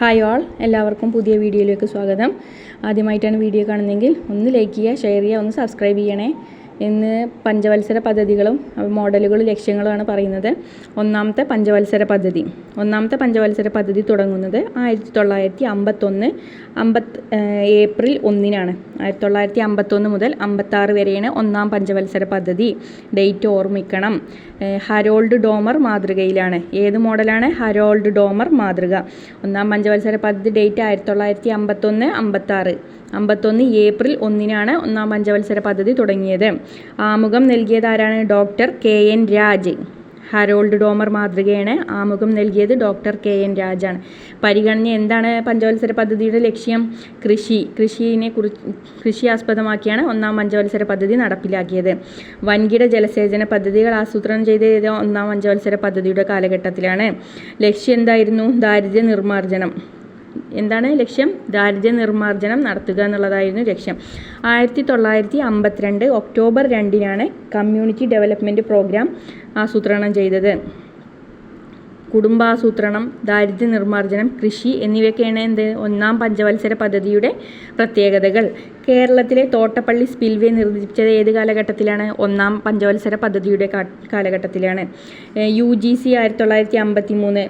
Hi all എല്ലാവർക്കും പുതിയ വീഡിയോയിലേക്ക് സ്വാഗതം. ആദ്യമായിട്ടാണ് വീഡിയോ കാണുന്നതെങ്കിൽ ഒന്ന് ലൈക്ക് ചെയ്യുക ഷെയർ ചെയ്യുക ഒന്ന് സബ്സ്ക്രൈബ് ചെയ്യണേ. ഇന്ന് പഞ്ചവത്സര പദ്ധതികളും മോഡലുകളും ലക്ഷ്യങ്ങളുമാണ് പറയുന്നത്. ഒന്നാമത്തെ പഞ്ചവത്സര പദ്ധതി. ഒന്നാമത്തെ പഞ്ചവത്സര പദ്ധതി തുടങ്ങുന്നത് ആയിരത്തി തൊള്ളായിരത്തി അമ്പത്തൊന്ന് അമ്പത്ത് ഏപ്രിൽ ഒന്നിനാണ്. ആയിരത്തി തൊള്ളായിരത്തി അമ്പത്തൊന്ന് മുതൽ അമ്പത്താറ് വരെയാണ് ഒന്നാം പഞ്ചവത്സര പദ്ധതി. ഡേറ്റ് ഓർമ്മിക്കണം. ഹരോൾഡ് ഡോമർ മാതൃകയിലാണ്. ഏത് മോഡലാണ്? ഹരോൾഡ് ഡോമർ മാതൃക. ഒന്നാം പഞ്ചവത്സര പദ്ധതി ഡേറ്റ് ആയിരത്തി തൊള്ളായിരത്തി അമ്പത്തൊന്ന് അമ്പത്താറ്. അമ്പത്തൊന്ന് ഏപ്രിൽ ഒന്നിനാണ് ഒന്നാം പഞ്ചവത്സര പദ്ധതി തുടങ്ങിയത്. ആമുഖം നൽകിയതാരാണ് doctor K N Raj. Harold Domar മാതൃകയാണ് ആമുഖം നൽകിയത് ഡോക്ടർ കെ എൻ രാജാണ്. പരിഗണന എന്താണ് പഞ്ചവത്സര പദ്ധതിയുടെ ലക്ഷ്യം? കൃഷി. കൃഷിയെ കുറിച്ച് കൃഷി ആസ്പദമാക്കിയാണ് ഒന്നാം പഞ്ചവത്സര പദ്ധതി നടപ്പിലാക്കിയത്. വൻകിട ജലസേചന പദ്ധതികൾ ആസൂത്രണം ചെയ്തത് ഒന്നാം പഞ്ചവത്സര പദ്ധതിയുടെ കാലഘട്ടത്തിലാണ്. ലക്ഷ്യം എന്തായിരുന്നു? ദാരിദ്ര്യ നിർമ്മാർജനം. എന്താണ് ലക്ഷ്യം? ദാരിദ്ര്യ നിർമ്മാർജനം നടത്തുക എന്നുള്ളതായിരുന്നു ലക്ഷ്യം. ആയിരത്തി തൊള്ളായിരത്തി അമ്പത്തിരണ്ട് ഒക്ടോബർ രണ്ടിനാണ് കമ്മ്യൂണിറ്റി ഡെവലപ്മെന്റ് പ്രോഗ്രാം ആസൂത്രണം ചെയ്തത്. കുടുംബാസൂത്രണം ദാരിദ്ര്യ നിർമ്മാർജനം കൃഷി എന്നിവയൊക്കെയാണ് എന്ത്? ഒന്നാം പഞ്ചവത്സര പദ്ധതിയുടെ പ്രത്യേകതകൾ. കേരളത്തിലെ തോട്ടപ്പള്ളി സ്പിൽവേ നിർമ്മിച്ചത് ഏത് കാലഘട്ടത്തിലാണ്? ഒന്നാം പഞ്ചവത്സര പദ്ധതിയുടെ കാലഘട്ടത്തിലാണ്. യു ജി സി ആയിരത്തി തൊള്ളായിരത്തി അമ്പത്തി മൂന്ന്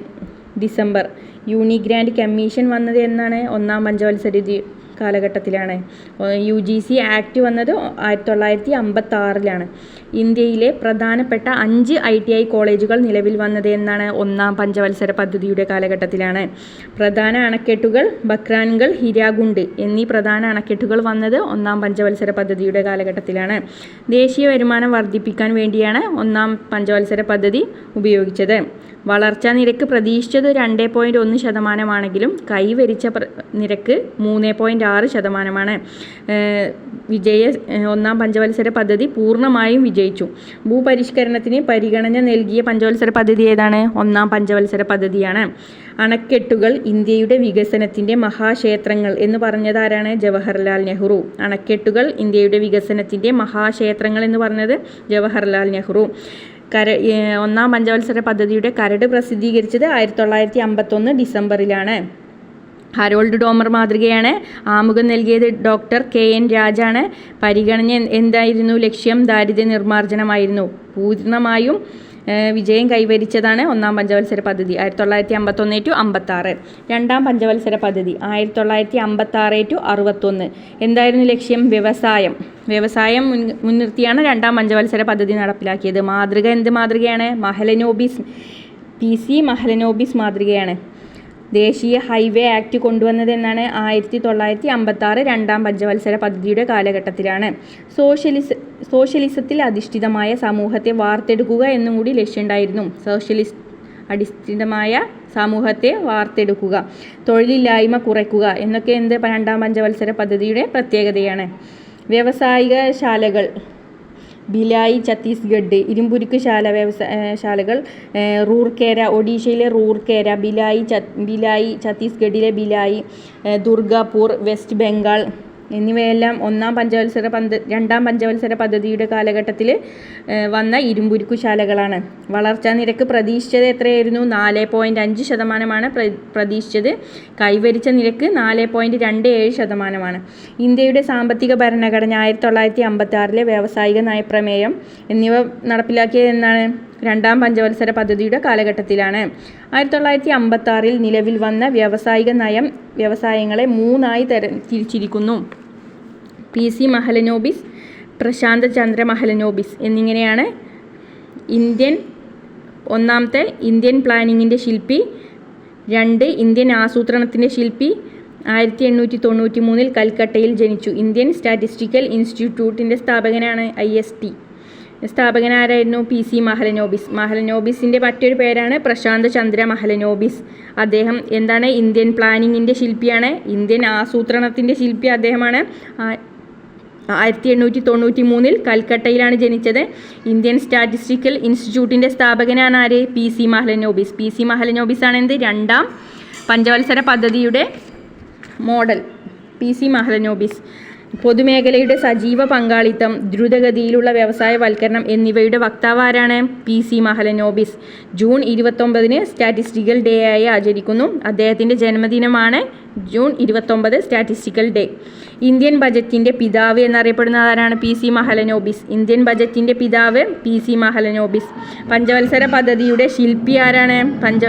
ഡിസംബർ. യൂണിഗ്രാൻഡ് കമ്മീഷൻ വന്നത് എന്നാണ് ഒന്നാം പഞ്ചവത്സര കാലഘട്ടത്തിലാണ്. യു ജി സി ആക്ട് വന്നത് ആയിരത്തി തൊള്ളായിരത്തി അമ്പത്തി ആറിലാണ് ഇന്ത്യയിലെ പ്രധാനപ്പെട്ട അഞ്ച് ഐ ടി ഐ കോളേജുകൾ നിലവിൽ വന്നത് എന്നാണ് ഒന്നാം പഞ്ചവത്സര പദ്ധതിയുടെ കാലഘട്ടത്തിലാണ്. പ്രധാന അണക്കെട്ടുകൾ ബക്രാൻകൾ ഹിരാഗുണ്ട് എന്നീ പ്രധാന അണക്കെട്ടുകൾ വന്നത് ഒന്നാം പഞ്ചവത്സര പദ്ധതിയുടെ കാലഘട്ടത്തിലാണ്. ദേശീയ വരുമാനം വർദ്ധിപ്പിക്കാൻ വേണ്ടിയാണ് ഒന്നാം പഞ്ചവത്സര പദ്ധതി ഉപയോഗിച്ചത്. വളർച്ചാ നിരക്ക് പ്രതീക്ഷിച്ചത് രണ്ട് പോയിന്റ് ഒന്ന് ശതമാനമാണെങ്കിലും കൈവരിച്ച നിരക്ക് മൂന്ന് പോയിന്റ് ആറ് ശതമാനമാണ്. വിജയ ഒന്നാം പഞ്ചവത്സര പദ്ധതി പൂർണമായും വിജയിച്ചു. ഭൂപരിഷ്കരണത്തിന് പരിഗണന നൽകിയ പഞ്ചവത്സര പദ്ധതി ഏതാണ്? ഒന്നാം പഞ്ചവത്സര പദ്ധതിയാണ്. അണക്കെട്ടുകൾ ഇന്ത്യയുടെ വികസനത്തിന്റെ മഹാക്ഷേത്രങ്ങൾ എന്ന് പറഞ്ഞത് ആരാണ്? ജവഹർലാൽ നെഹ്റു. അണക്കെട്ടുകൾ ഇന്ത്യയുടെ വികസനത്തിന്റെ മഹാക്ഷേത്രങ്ങൾ എന്ന് പറഞ്ഞത് ജവഹർലാൽ നെഹ്റു. കര ഒന്നാം പഞ്ചവത്സര പദ്ധതിയുടെ കരട് പ്രസിദ്ധീകരിച്ചത് ആയിരത്തി തൊള്ളായിരത്തി അമ്പത്തൊന്ന് ഡിസംബറിലാണ്. ഹരോൾഡ് ഡോമർ മാതൃകയാണ്. ആമുഖം നൽകിയത് ഡോക്ടർ കെ എൻ രാജാണ്. പരിഗണന എന്തായിരുന്നു ലക്ഷ്യം? ദാരിദ്ര്യ നിർമ്മാർജനമായിരുന്നു. പൂർണമായും വിജയം കൈവരിച്ചതാണ് ഒന്നാം പഞ്ചവത്സര പദ്ധതി. ആയിരത്തി തൊള്ളായിരത്തി അമ്പത്തൊന്ന് ടു അമ്പത്താറ്. രണ്ടാം പഞ്ചവത്സര പദ്ധതി. ആയിരത്തി തൊള്ളായിരത്തി അമ്പത്താറ് ടു അറുപത്തൊന്ന്. എന്തായിരുന്നു ലക്ഷ്യം? വ്യവസായം. വ്യവസായം മുൻ മുൻനിർത്തിയാണ് രണ്ടാം പഞ്ചവത്സര പദ്ധതി നടപ്പിലാക്കിയത്. മാതൃക എന്ത് മാതൃകയാണ്? മഹലനോബിസ് പി സി മഹലനോബിസ് മാതൃകയാണ്. ദേശീയ ഹൈവേ ആക്ട് കൊണ്ടുവന്നത് എന്നാണ് ആയിരത്തി തൊള്ളായിരത്തി അമ്പത്തി ആറ് രണ്ടാം പഞ്ചവത്സര പദ്ധതിയുടെ കാലഘട്ടത്തിലാണ്. സോഷ്യലിസ സോഷ്യലിസത്തിൽ അധിഷ്ഠിതമായ സമൂഹത്തെ വാർത്തെടുക്കുക എന്നും കൂടി ലക്ഷ്യമുണ്ടായിരുന്നു. സോഷ്യലിസ്റ്റ് അടിസ്ഥിതമായ സമൂഹത്തെ വാർത്തെടുക്കുക തൊഴിലില്ലായ്മ കുറയ്ക്കുക എന്നൊക്കെ എന്ത് രണ്ടാം പഞ്ചവത്സര പദ്ധതിയുടെ പ്രത്യേകതയാണ്. വ്യാവസായിക ശാലകൾ ഭിലായി ഛത്തീസ്ഗഡ് ഇരുമ്പുരുക്ക് ശാല വ്യവസായ ശാലകൾ റൂർക്കേര ഒഡീഷയിലെ റൂർക്കേര ഭിലായി ഭിലായി ഛത്തീസ്ഗഡിലെ ഭിലായി ദുർഗാപൂർ വെസ്റ്റ് ബംഗാൾ എന്നിവയെല്ലാം ഒന്നാം പഞ്ചവത്സര പന്ത് രണ്ടാം പഞ്ചവത്സര പദ്ധതിയുടെ കാലഘട്ടത്തിൽ വന്ന ഇരുമ്പുരുക്കുശാലകളാണ് വളർച്ചാ നിരക്ക് പ്രതീക്ഷിച്ചത് എത്രയായിരുന്നു? നാല് പോയിന്റ് അഞ്ച് ശതമാനമാണ് പ്ര പ്രതീക്ഷിച്ചത്. കൈവരിച്ച നിരക്ക് നാല് പോയിന്റ് രണ്ട് ഏഴ് ശതമാനമാണ്. ഇന്ത്യയുടെ സാമ്പത്തിക ഭരണഘടന ആയിരത്തി തൊള്ളായിരത്തി അമ്പത്തി ആറിലെ വ്യാവസായിക നയപ്രമേയം എന്നിവ നടപ്പിലാക്കിയത് എന്നാണ് രണ്ടാം പഞ്ചവത്സര പദ്ധതിയുടെ കാലഘട്ടത്തിലാണ്. ആയിരത്തി തൊള്ളായിരത്തി അമ്പത്തി നിലവിൽ വന്ന വ്യാവസായിക നയം വ്യവസായങ്ങളെ മൂന്നായി തരം തിരിച്ചിരിക്കുന്നു പി. സി. മഹലനോബിസ് പ്രശാന്ത് ചന്ദ്ര മഹലനോബിസ് എന്നിങ്ങനെയാണ് ഇന്ത്യൻ ഒന്നാമത്തെ ഇന്ത്യൻ പ്ലാനിങ്ങിന്റെ ശില്പി രണ്ട് ഇന്ത്യൻ ആസൂത്രണത്തിന്റെ ശില്പി ആയിരത്തി എണ്ണൂറ്റി തൊണ്ണൂറ്റി മൂന്നിൽ കൽക്കട്ടയിൽ ജനിച്ചു. ഇന്ത്യൻ സ്റ്റാറ്റിസ്റ്റിക്കൽ ഇൻസ്റ്റിറ്റ്യൂട്ടിന്റെ സ്ഥാപകനാണ് ഐ. എസ്. ടി സ്ഥാപകൻ ആരായിരുന്നു പി സി മഹലനോബിസ്. മഹലനോബിസിന്റെ മറ്റൊരു പേരാണ് പ്രശാന്ത് ചന്ദ്ര മഹലനോബിസ്. അദ്ദേഹം എന്താണ് ഇന്ത്യൻ പ്ലാനിങ്ങിന്റെ ശില്പിയാണ്. ഇന്ത്യൻ ആസൂത്രണത്തിന്റെ ശില്പി അദ്ദേഹമാണ്. ആയിരത്തി എണ്ണൂറ്റി തൊണ്ണൂറ്റി മൂന്നിൽ കൽക്കട്ടയിലാണ് ജനിച്ചത്. ഇന്ത്യൻ സ്റ്റാറ്റിസ്റ്റിക്കൽ ഇൻസ്റ്റിറ്റ്യൂട്ടിന്റെ സ്ഥാപകനാണ് ആര്? P C Mahalanobis. P C Mahalanobis ആണ് എന്ത്? രണ്ടാം പഞ്ചവത്സര പദ്ധതിയുടെ മോഡൽ. P C Mahalanobis. പൊതുമേഖലയുടെ സജീവ പങ്കാളിത്തം ദ്രുതഗതിയിലുള്ള വ്യവസായവൽക്കരണം എന്നിവയുടെ വക്താവാരാണ് പി സി മഹലനോബിസ്. ജൂൺ ഇരുപത്തൊമ്പതിന് സ്റ്റാറ്റിസ്റ്റിക്കൽ ഡേ ആയി ആചരിക്കുന്നു. അദ്ദേഹത്തിന്റെ ജന്മദിനമാണ് ജൂൺ ഇരുപത്തൊമ്പത് സ്റ്റാറ്റിസ്റ്റിക്കൽ ഡേ. ഇന്ത്യൻ ബജറ്റിന്റെ പിതാവ് എന്നറിയപ്പെടുന്ന ആരാണ് പി സി മഹലനോബിസ്? ഇന്ത്യൻ ബജറ്റിന്റെ പിതാവ് പി സി മഹലനോബിസ്. പഞ്ചവത്സര പദ്ധതിയുടെ ശില്പി ആരാണ്? പഞ്ച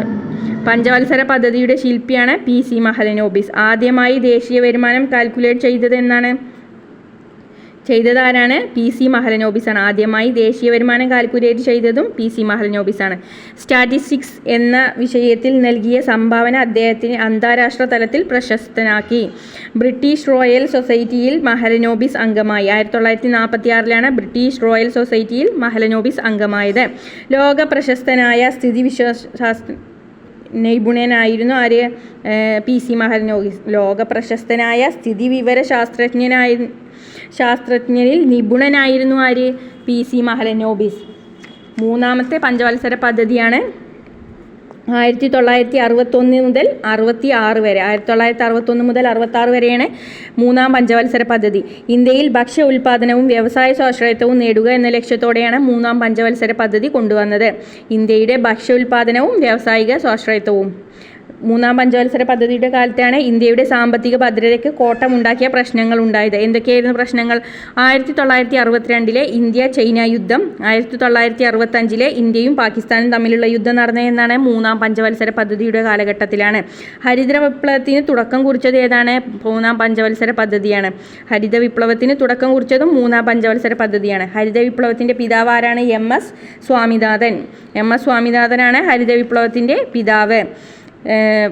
പഞ്ചവത്സര പദ്ധതിയുടെ ശില്പിയാണ് പി സി മഹലനോബിസ്. ആദ്യമായി ദേശീയ വരുമാനം കാൽക്കുലേറ്റ് ചെയ്തത് എന്നാണ് ചെയ്തത് ആരാണ് പി സി മഹലനോബിസാണ്. ആദ്യമായി ദേശീയ വരുമാനം കാൽക്കുലേറ്റ് ചെയ്തതും പി സി മഹലനോബിസാണ്. സ്റ്റാറ്റിസ്റ്റിക്സ് എന്ന വിഷയത്തിൽ നൽകിയ സംഭാവന അദ്ദേഹത്തിന് അന്താരാഷ്ട്ര തലത്തിൽ പ്രശസ്തനാക്കി. ബ്രിട്ടീഷ് റോയൽ സൊസൈറ്റിയിൽ മഹലനോബിസ് അംഗമായി. ആയിരത്തി തൊള്ളായിരത്തി നാൽപ്പത്തി ആറിലാണ് ബ്രിട്ടീഷ് റോയൽ സൊസൈറ്റിയിൽ മഹലനോബിസ് അംഗമായത്. ലോക പ്രശസ്തനായ സ്ഥിതിവിശ്വാസ നൈപുണ്യനായിരുന്നു ആര്? P C Mahalanobis. ലോക പ്രശസ്തനായ സ്ഥിതി വിവര ശാസ്ത്രജ്ഞനായി ശാസ്ത്രജ്ഞരിൽ നിപുണനായിരുന്നു ആര്? പി. സി. മഹലനോബിസ്. മൂന്നാമത്തെ പഞ്ചവത്സര പദ്ധതിയാണ് ആയിരത്തി തൊള്ളായിരത്തി അറുപത്തൊന്ന് മുതൽ അറുപത്തി ആറ് വരെ. ആയിരത്തി തൊള്ളായിരത്തി അറുപത്തൊന്ന് മുതൽ അറുപത്താറ് വരെയാണ് മൂന്നാം പഞ്ചവത്സര പദ്ധതി. ഇന്ത്യയിൽ ഭക്ഷ്യ ഉൽപ്പാദനവും വ്യവസായ സ്വാശ്രയത്വവും നേടുക എന്ന ലക്ഷ്യത്തോടെയാണ് മൂന്നാം പഞ്ചവത്സര പദ്ധതി കൊണ്ടുവന്നത്. ഇന്ത്യയുടെ ഭക്ഷ്യ ഉൽപ്പാദനവും വ്യാവസായിക സ്വാശ്രയത്വവും. മൂന്നാം പഞ്ചവത്സര പദ്ധതിയുടെ കാലത്താണ് ഇന്ത്യയുടെ സാമ്പത്തിക ഭദ്രതയ്ക്ക് കോട്ടമുണ്ടാക്കിയ പ്രശ്നങ്ങൾ ഉണ്ടായത് എന്തൊക്കെയായിരുന്നു പ്രശ്നങ്ങൾ? ആയിരത്തി തൊള്ളായിരത്തി അറുപത്തിരണ്ടിലെ ഇന്ത്യ ചൈന യുദ്ധം ആയിരത്തി തൊള്ളായിരത്തി അറുപത്തഞ്ചിലെ ഇന്ത്യയും പാകിസ്ഥാനും തമ്മിലുള്ള യുദ്ധം നടന്നതെന്നാണ് മൂന്നാം പഞ്ചവത്സര പദ്ധതിയുടെ കാലഘട്ടത്തിലാണ്. ഹരിത വിപ്ലവത്തിന് തുടക്കം കുറിച്ചത് ഏതാണ്? മൂന്നാം പഞ്ചവത്സര പദ്ധതിയാണ്. ഹരിത വിപ്ലവത്തിന് തുടക്കം കുറിച്ചതും മൂന്നാം പഞ്ചവത്സര പദ്ധതിയാണ്. ഹരിത വിപ്ലവത്തിന്റെ പിതാവ് ആരാണ്? M S Swaminathan. M S സ്വാമിനാഥനാണ് ഹരിത വിപ്ലവത്തിന്റെ പിതാവ്.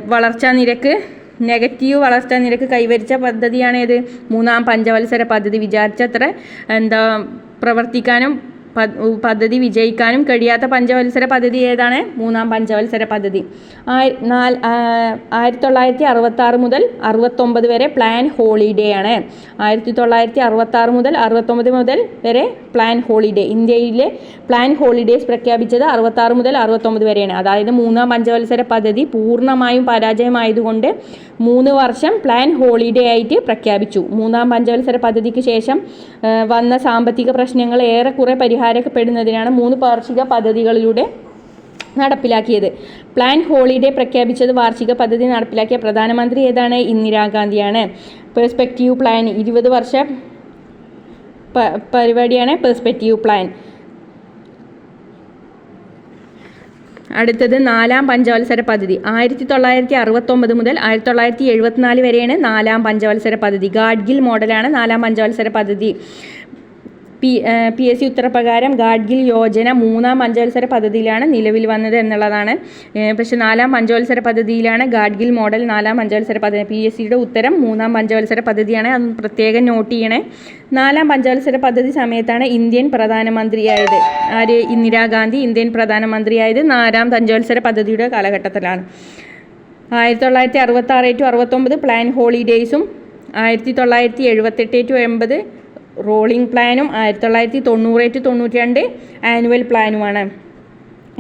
വളർച്ചാ നിരക്ക് നെഗറ്റീവ് വളർച്ചാ നിരക്ക് കൈവരിച്ച പദ്ധതിയാണേത്. മൂന്നാം പഞ്ചവത്സര പദ്ധതി വിചാരിച്ചത്ര എന്താ പ്രവർത്തിക്കാനും പദ്ധതി വിജയിക്കാനും കഴിയാത്ത പഞ്ചവത്സര പദ്ധതി ഏതാണ്? മൂന്നാം പഞ്ചവത്സര പദ്ധതി. ആയിരത്തി തൊള്ളായിരത്തി അറുപത്തി ആറ് മുതൽ അറുപത്തൊമ്പത് വരെ പ്ലാൻ ഹോളിഡേ ആണ് ആയിരത്തി തൊള്ളായിരത്തി അറുപത്തി ആറ് മുതൽ അറുപത്തൊമ്പത് മുതൽ വരെ പ്ലാൻ ഹോളിഡേ. ഇന്ത്യയിലെ പ്ലാൻ ഹോളിഡേസ് പ്രഖ്യാപിച്ചത് അറുപത്തി ആറ് മുതൽ അറുപത്തൊമ്പത് വരെയാണ്. അതായത് മൂന്നാം പഞ്ചവത്സര പദ്ധതി പൂർണമായും പരാജയമായതുകൊണ്ട് മൂന്ന് വർഷം പ്ലാൻ ഹോളിഡേ ആയിട്ട് പ്രഖ്യാപിച്ചു. മൂന്നാം പഞ്ചവത്സര പദ്ധതിക്ക് ശേഷം വന്ന സാമ്പത്തിക പ്രശ്നങ്ങൾ ഏറെക്കുറെ പരിഹാരപ്പെടുന്നതിനാണ് മൂന്ന് വാർഷിക പദ്ധതികളിലൂടെ നടപ്പിലാക്കിയത്. പ്ലാൻ ഹോളിഡേ പ്രഖ്യാപിച്ചത് വാർഷിക പദ്ധതി നടപ്പിലാക്കിയ പ്രധാനമന്ത്രി ഏതാണ്? ഇന്ദിരാഗാന്ധിയാണ്. പെർസ്പെക്റ്റീവ് പ്ലാൻ ഇരുപത് വർഷ പരിപാടിയാണ് പെർസ്പെക്റ്റീവ് പ്ലാൻ അടുത്തത് നാലാം പഞ്ചവത്സര പദ്ധതി. ആയിരത്തി തൊള്ളായിരത്തി അറുപത്തൊമ്പത് മുതൽ ആയിരത്തി തൊള്ളായിരത്തി എഴുപത്തിനാല് വരെയാണ് നാലാം പഞ്ചവത്സര പദ്ധതി. ഗാഡ്ഗിൽ മോഡലാണ് നാലാം പഞ്ചവത്സര പദ്ധതി. പി പി എസ് സി ഉത്തരപ്രകാരം ഗാഡ്ഗിൽ യോജന മൂന്നാം പഞ്ചവത്സര പദ്ധതിയിലാണ് നിലവിൽ വന്നത് എന്നുള്ളതാണ്. പക്ഷെ നാലാം പഞ്ചവത്സര പദ്ധതിയിലാണ് ഗാഡ്ഗിൽ മോഡൽ നാലാം പഞ്ചവത്സര പദ്ധതി പി എസ് സിയുടെ ഉത്തരം മൂന്നാം പഞ്ചവത്സര പദ്ധതിയാണ് അത് പ്രത്യേകം നോട്ട് ചെയ്യണേ. നാലാം പഞ്ചവത്സര പദ്ധതി സമയത്താണ് ഇന്ത്യൻ പ്രധാനമന്ത്രിയായത്. ആര്? ഇന്ദിരാഗാന്ധി ഇന്ത്യൻ പ്രധാനമന്ത്രിയായത് നാലാം പഞ്ചവത്സര പദ്ധതിയുടെ കാലഘട്ടത്തിലാണ്. ആയിരത്തി തൊള്ളായിരത്തി അറുപത്തി ആറ് ടു അറുപത്തൊമ്പത് പ്ലാൻ ഹോളിഡേയ്സും ആയിരത്തി തൊള്ളായിരത്തി എഴുപത്തെട്ട് ടു എൺപത് റോളിംഗ് പ്ലാനും ആയിരത്തി തൊള്ളായിരത്തി തൊണ്ണൂറ് ടു തൊണ്ണൂറ്റി രണ്ട് ആനുവൽ പ്ലാനുമാണ്.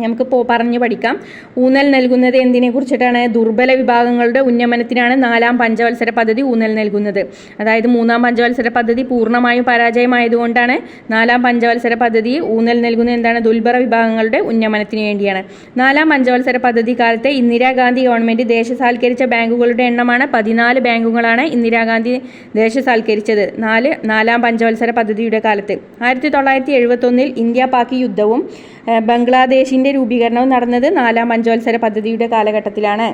നമുക്ക് പറഞ്ഞു പഠിക്കാം. ഊന്നൽ നൽകുന്നത് എന്തിനെ കുറിച്ചിട്ടാണ് ദുർബല വിഭാഗങ്ങളുടെ ഉന്നമനത്തിനാണ് നാലാം പഞ്ചവത്സര പദ്ധതി ഊന്നൽ നൽകുന്നത്. അതായത് മൂന്നാം പഞ്ചവത്സര പദ്ധതി പൂർണമായും പരാജയമായതുകൊണ്ടാണ് നാലാം പഞ്ചവത്സര പദ്ധതി ഊന്നൽ നൽകുന്നത് എന്താണ്? ദുർബല വിഭാഗങ്ങളുടെ ഉന്നമനത്തിന് വേണ്ടിയാണ്. നാലാം പഞ്ചവത്സര പദ്ധതി കാലത്ത് ഇന്ദിരാഗാന്ധി ഗവൺമെന്റ് ദേശസാൽക്കരിച്ച ബാങ്കുകളുടെ എണ്ണമാണ് പതിനാല് ബാങ്കുകളാണ് ഇന്ദിരാഗാന്ധി ദേശസാൽക്കരിച്ചത്. നാല് നാലാം പഞ്ചവത്സര പദ്ധതിയുടെ കാലത്ത്. ആയിരത്തി തൊള്ളായിരത്തി എഴുപത്തൊന്നിൽ ഇന്ത്യ പാക് യുദ്ധവും ബംഗ്ലാദേശിന്റെ രൂപീകരണവും നടന്നത് നാലാം പഞ്ചവത്സര പദ്ധതിയുടെ കാലഘട്ടത്തിലാണ്.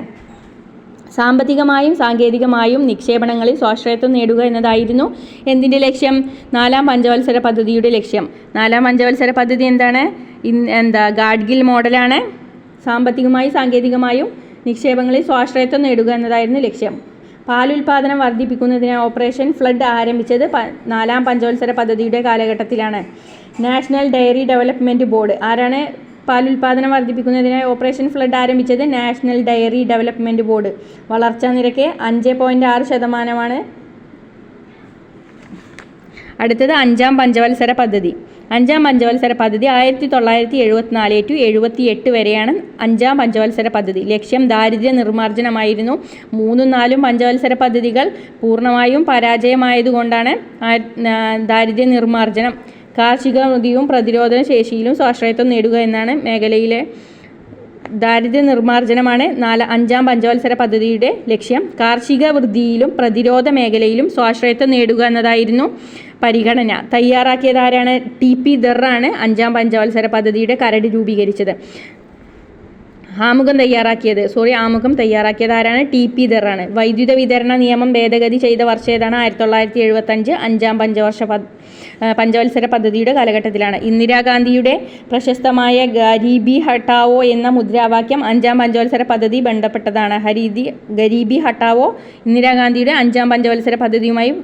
സാമ്പത്തികമായും സാങ്കേതികമായും നിക്ഷേപണങ്ങളിൽ സ്വാശ്രയത്വം നേടുക എന്നതായിരുന്നു എന്തിന്റെ ലക്ഷ്യം? നാലാം പഞ്ചവത്സര പദ്ധതിയുടെ ലക്ഷ്യം. നാലാം പഞ്ചവത്സര പദ്ധതി എന്താണ്? എന്താ ഗാഡ്ഗിൽ മോഡലാണ്. സാമ്പത്തികമായും സാങ്കേതികമായും നിക്ഷേപങ്ങളിൽ സ്വാശ്രയത്വം നേടുക എന്നതായിരുന്നു ലക്ഷ്യം. പാലുൽപാദനം വർദ്ധിപ്പിക്കുന്നതിന് ഓപ്പറേഷൻ ഫ്ലഡ് ആരംഭിച്ചത് നാലാം പഞ്ചവത്സര പദ്ധതിയുടെ കാലഘട്ടത്തിലാണ്. National dairy development board. ആരാണ് പാലുൽപാദനം വർദ്ധിപ്പിക്കുന്നതിനായി ഓപ്പറേഷൻ ഫ്ലഡ് ആരംഭിച്ചത് നാഷണൽ ഡയറി ഡെവലപ്മെന്റ് ബോർഡ്. വളർച്ചാ നിരക്ക് അഞ്ച് പോയിന്റ് ആറ് ശതമാനമാണ്. അടുത്തത് അഞ്ചാം പഞ്ചവത്സര പദ്ധതി. അഞ്ചാം പഞ്ചവത്സര പദ്ധതി ആയിരത്തി തൊള്ളായിരത്തി എഴുപത്തിനാല് ടു എഴുപത്തി എട്ട് വരെയാണ് അഞ്ചാം പഞ്ചവത്സര പദ്ധതി. ലക്ഷ്യം ദാരിദ്ര്യ നിർമ്മാർജനമായിരുന്നു. മൂന്നും നാലും പഞ്ചവത്സര പദ്ധതികൾ പൂർണമായും പരാജയമായതുകൊണ്ടാണ് ദാരിദ്ര്യ നിർമ്മാർജനം കാർഷിക വൃതിയും പ്രതിരോധ ശേഷിയിലും സ്വാശ്രയത്വം നേടുക എന്നാണ് മേഖലയിലെ ദാരിദ്ര്യ നിർമ്മാർജനമാണ് നാല് അഞ്ചാം പഞ്ചവത്സര പദ്ധതിയുടെ ലക്ഷ്യം. കാർഷിക വൃദ്ധിയിലും പ്രതിരോധ മേഖലയിലും സ്വാശ്രയത്വം നേടുക എന്നതായിരുന്നു പരിഗണന. തയ്യാറാക്കിയതാരാണ് ടി പി ദറാണ് അഞ്ചാം പഞ്ചവത്സര പദ്ധതിയുടെ കരട് രൂപീകരിച്ചത്. ആമുഖം തയ്യാറാക്കിയത്. സോറി ആമുഖം തയ്യാറാക്കിയത് ആരാണ്? ടി പി ദറാണ് വൈദ്യുത വിതരണ നിയമം ഭേദഗതി ചെയ്ത വർഷം ഏതാണ് ആയിരത്തി തൊള്ളായിരത്തി എഴുപത്തഞ്ച് അഞ്ചാം പഞ്ചവർഷ പഞ്ചവത്സര പദ്ധതിയുടെ കാലഘട്ടത്തിലാണ്. ഇന്ദിരാഗാന്ധിയുടെ പ്രശസ്തമായ ഗരീബി ഹട്ടാവോ എന്ന മുദ്രാവാക്യം അഞ്ചാം പഞ്ചവത്സര പദ്ധതി ബന്ധപ്പെട്ടതാണ്. ഹരീതി ഗരീബി ഹട്ടാവോ ഇന്ദിരാഗാന്ധിയുടെ അഞ്ചാം പഞ്ചവത്സര പദ്ധതിയുമായി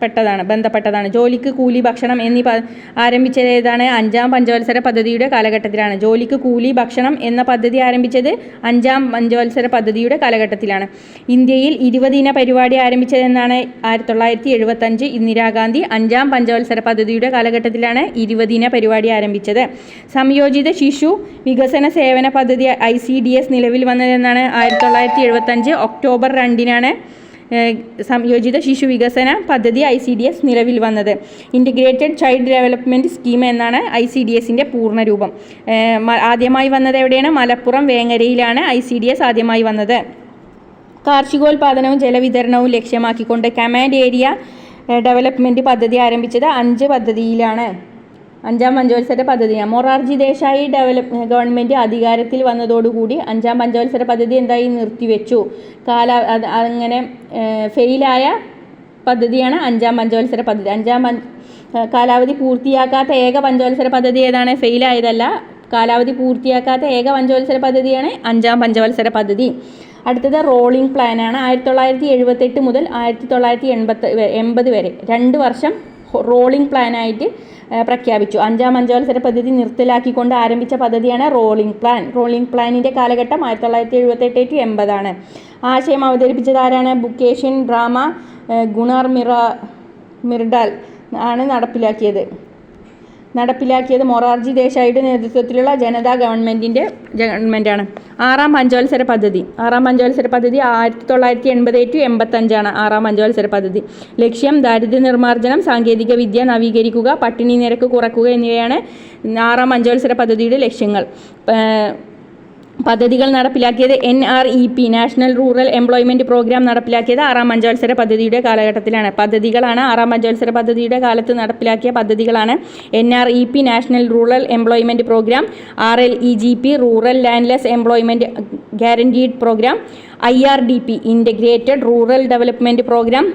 പെട്ടതാണ് ബന്ധപ്പെട്ടതാണ്. ജോലിക്ക് കൂലി ഭക്ഷണം എന്നീ ആരംഭിച്ചത് ഏതാണ് അഞ്ചാം പഞ്ചവത്സര പദ്ധതിയുടെ കാലഘട്ടത്തിലാണ്. ജോലിക്ക് കൂലി ഭക്ഷണം എന്ന പദ്ധതി ആരംഭിച്ചത് അഞ്ചാം പഞ്ചവത്സര പദ്ധതിയുടെ കാലഘട്ടത്തിലാണ്. ഇന്ത്യയിൽ ഇരുപതിന പരിപാടി ആരംഭിച്ചത് എന്നാണ് ആയിരത്തി തൊള്ളായിരത്തി എഴുപത്തഞ്ച് ഇന്ദിരാഗാന്ധി അഞ്ചാം പഞ്ചവത്സര പദ്ധതിയുടെ കാലഘട്ടത്തിലാണ് ഇരുപതിന പരിപാടി ആരംഭിച്ചത്. സംയോജിത ശിശു വികസന സേവന പദ്ധതി ഐ സി ഡി എസ് നിലവിൽ വന്നതെന്നാണ് ആയിരത്തി തൊള്ളായിരത്തി എഴുപത്തഞ്ച് ഒക്ടോബർ രണ്ടിനാണ് സംയോജിത ശിശു വികസന പദ്ധതി ഐ സി ഡി എസ് നിലവിൽ വന്നത്. ഇന്റിഗ്രേറ്റഡ് ചൈൽഡ് ഡെവലപ്മെന്റ് സ്കീം എന്നാണ് ഐ സി ഡി എസിന്റെ പൂർണരൂപം ആദ്യമായി വന്നത് എവിടെയാണ്? മലപ്പുറം വേങ്ങരയിലാണ് ഐ സി ഡി എസ് ആദ്യമായി വന്നത്. കാർഷികോൽപാദനവും ജലവിതരണവും ലക്ഷ്യമാക്കിക്കൊണ്ട് കമാൻഡ് ഏരിയ ഡെവലപ്മെന്റ് പദ്ധതി ആരംഭിച്ചത് അഞ്ച് പദ്ധതിയിലാണ്. അഞ്ചാം പഞ്ചവത്സര പദ്ധതിയാണ് മൊറാർജി ദേശായി ഡെവലപ്പ് ഗവൺമെന്റ് അധികാരത്തിൽ വന്നതോടുകൂടി അഞ്ചാം പഞ്ചവത്സര പദ്ധതി എന്തായി? നിർത്തിവെച്ചു. കാല അങ്ങനെ ഫെയിലായ പദ്ധതിയാണ് അഞ്ചാം പഞ്ചവത്സര പദ്ധതി. അഞ്ചാം കാലാവധി പൂർത്തിയാക്കാത്ത ഏക പഞ്ചവത്സര പദ്ധതി ഏതാണ്? ഫെയിലായതല്ല. കാലാവധി പൂർത്തിയാക്കാത്ത ഏക പഞ്ചവത്സര പദ്ധതിയാണ് അഞ്ചാം പഞ്ചവത്സര പദ്ധതി. അടുത്തത് റോളിംഗ് പ്ലാനാണ് ആയിരത്തി തൊള്ളായിരത്തി എഴുപത്തെട്ട് മുതൽ ആയിരത്തി തൊള്ളായിരത്തി എൺപത്തി എൺപത് വരെ. രണ്ട് വർഷം റോളിംഗ് പ്ലാനായിട്ട് പ്രഖ്യാപിച്ചു. അഞ്ചാം പഞ്ചവത്സര പദ്ധതി നിർത്തലാക്കിക്കൊണ്ട് ആരംഭിച്ച പദ്ധതിയാണ് റോളിംഗ് പ്ലാൻ. റോളിംഗ് പ്ലാനിന്റെ കാലഘട്ടം ആയിരത്തി തൊള്ളായിരത്തി എഴുപത്തെട്ട് ടു എൺപതാണ്. ആശയം അവതരിപ്പിച്ചതാരാണ് ബുക്കേഷ്യൻ ഡ്രാമ ഗുണാർ മിറ മിർഡാൽ ആണ് നടപ്പിലാക്കിയത്. നടപ്പിലാക്കിയത് മൊറാർജി ദേശായിയുടെ നേതൃത്വത്തിലുള്ള ജനതാ ഗവൺമെന്റിന്റെ ഗവൺമെന്റാണ് ആറാം പഞ്ചവത്സര പദ്ധതി. ആറാം പഞ്ചവത്സര പദ്ധതി ആയിരത്തി തൊള്ളായിരത്തി എൺപത് ടു എൺപത്തഞ്ചാണ് ആറാം പഞ്ചവത്സര പദ്ധതി. ലക്ഷ്യം ദാരിദ്ര്യ നിർമ്മാർജനം സാങ്കേതിക വിദ്യ നവീകരിക്കുക പട്ടിണി നിരക്ക് കുറക്കുക എന്നിവയാണ് ആറാം പഞ്ചവത്സര പദ്ധതിയുടെ ലക്ഷ്യങ്ങൾ. പദ്ധതികൾ നടപ്പിലാക്കിയത് N R E P national rural employment programme നടപ്പിലാക്കിയത് ആറാം പഞ്ചവത്സര പദ്ധതിയുടെ കാലഘട്ടത്തിലാണ്. പദ്ധതികളാണ് ആറാം പഞ്ചവത്സര പദ്ധതിയുടെ കാലത്ത് നടപ്പിലാക്കിയ പദ്ധതികളാണ് N R E P national rural employment programme R L E G P rural landless employment guaranteed programme I R D P integrated rural development programme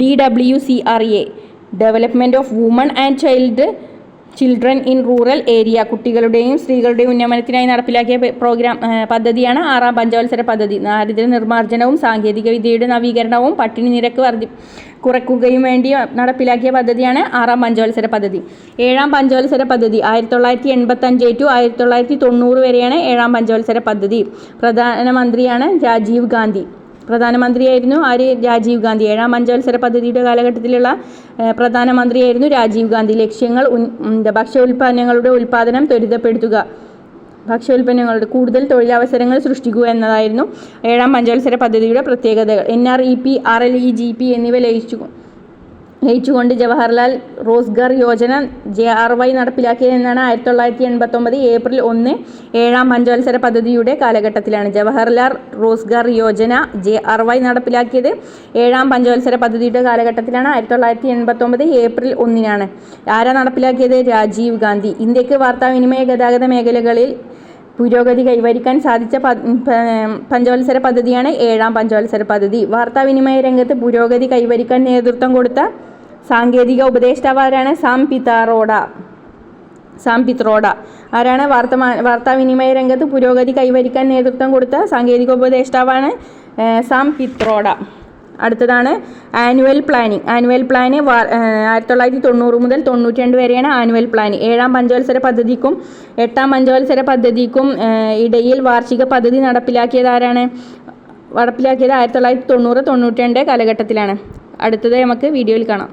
D W C R A development of women and child children in rural area കുട്ടികളുടെയും സ്ത്രീകളുടെയും ഉന്നമനത്തിനായി നടപ്പിലാക്കിയ programme പദ്ധതിയാണ് ആറാം പഞ്ചവത്സര പദ്ധതി. ദാരിദ്ര്യ നിർമ്മാർജനവും സാങ്കേതിക വിദ്യയുടെ നവീകരണവും പട്ടിണി നിരക്ക് വർദ്ധി കുറയ്ക്കുകയും വേണ്ടി നടപ്പിലാക്കിയ പദ്ധതിയാണ് ആറാം പഞ്ചവത്സര പദ്ധതി. ഏഴാം പഞ്ചവത്സര പദ്ധതി ആയിരത്തി തൊള്ളായിരത്തി എൺപത്തഞ്ച് ടു ആയിരത്തി തൊള്ളായിരത്തി തൊണ്ണൂറ് വരെയാണ് ഏഴാം പഞ്ചവത്സര പദ്ധതി. പ്രധാനമന്ത്രിയാണ് രാജീവ് ഗാന്ധി. പ്രധാനമന്ത്രിയായിരുന്നു ആര് രാജീവ് ഗാന്ധി. ഏഴാം പഞ്ചവത്സര പദ്ധതിയുടെ കാലഘട്ടത്തിലുള്ള പ്രധാനമന്ത്രിയായിരുന്നു രാജീവ് ഗാന്ധി. ലക്ഷ്യങ്ങൾ ഭക്ഷ്യ ഉൽപ്പന്നങ്ങളുടെ ഉൽപ്പാദനം ത്വരിതപ്പെടുത്തുക ഭക്ഷ്യ ഉൽപ്പന്നങ്ങളുടെ കൂടുതൽ തൊഴിലവസരങ്ങൾ സൃഷ്ടിക്കുക എന്നതായിരുന്നു ഏഴാം പഞ്ചവത്സര പദ്ധതിയുടെ പ്രത്യേകതകൾ. N R E P R L E G P എന്നിവ ലയിച്ചു. ലയിച്ചുകൊണ്ട് Jawaharlal Rozgar Yojana J R Y നടപ്പിലാക്കിയതെന്നാണ് ആയിരത്തി തൊള്ളായിരത്തി എൺപത്തി ഒമ്പത് ഏപ്രിൽ ഒന്ന് ഏഴാം പഞ്ചവത്സര പദ്ധതിയുടെ കാലഘട്ടത്തിലാണ്. Jawaharlal Rozgar Yojana J R Y നടപ്പിലാക്കിയത് ഏഴാം പഞ്ചവത്സര പദ്ധതിയുടെ കാലഘട്ടത്തിലാണ് ആയിരത്തി തൊള്ളായിരത്തി എൺപത്തി ഒമ്പത് ഏപ്രിൽ ഒന്നിനാണ്. ആരാ നടപ്പിലാക്കിയത്? രാജീവ് ഗാന്ധി. ഇന്ത്യയ്ക്ക് വാർത്താവിനിമയ ഗതാഗത മേഖലകളിൽ പുരോഗതി കൈവരിക്കാൻ സാധിച്ച പഞ്ചവത്സര പദ്ധതിയാണ് ഏഴാം പഞ്ചവത്സര പദ്ധതി. വാർത്താവിനിമയ രംഗത്ത് പുരോഗതി കൈവരിക്കാൻ നേതൃത്വം കൊടുത്ത സാങ്കേതിക ഉപദേഷ്ടാവ് ആരാണ്? സാം പിത്താറോഡ സാം പിത്രോഡ ആരാണ് വാർത്തമാ വാർത്താവിനിമയ രംഗത്ത് പുരോഗതി കൈവരിക്കാൻ നേതൃത്വം കൊടുത്ത സാങ്കേതിക ഉപദേഷ്ടാവാണ് സാം പിത്രോഡ അടുത്തതാണ് ആനുവൽ പ്ലാനിങ് ആനുവൽ പ്ലാന് ആയിരത്തി തൊള്ളായിരത്തി തൊണ്ണൂറ് മുതൽ തൊണ്ണൂറ്റി രണ്ട് വരെയാണ് ആനുവൽ പ്ലാൻ ഏഴാം പഞ്ചവത്സര പദ്ധതിക്കും എട്ടാം പഞ്ചവത്സര പദ്ധതിക്കും ഇടയിൽ വാർഷിക പദ്ധതി നടപ്പിലാക്കിയത് ആരാണ്? നടപ്പിലാക്കിയത് ആയിരത്തി തൊള്ളായിരത്തി തൊണ്ണൂറ് തൊണ്ണൂറ്റി രണ്ട് കാലഘട്ടത്തിലാണ്. അടുത്തത് നമുക്ക് വീഡിയോയിൽ കാണാം.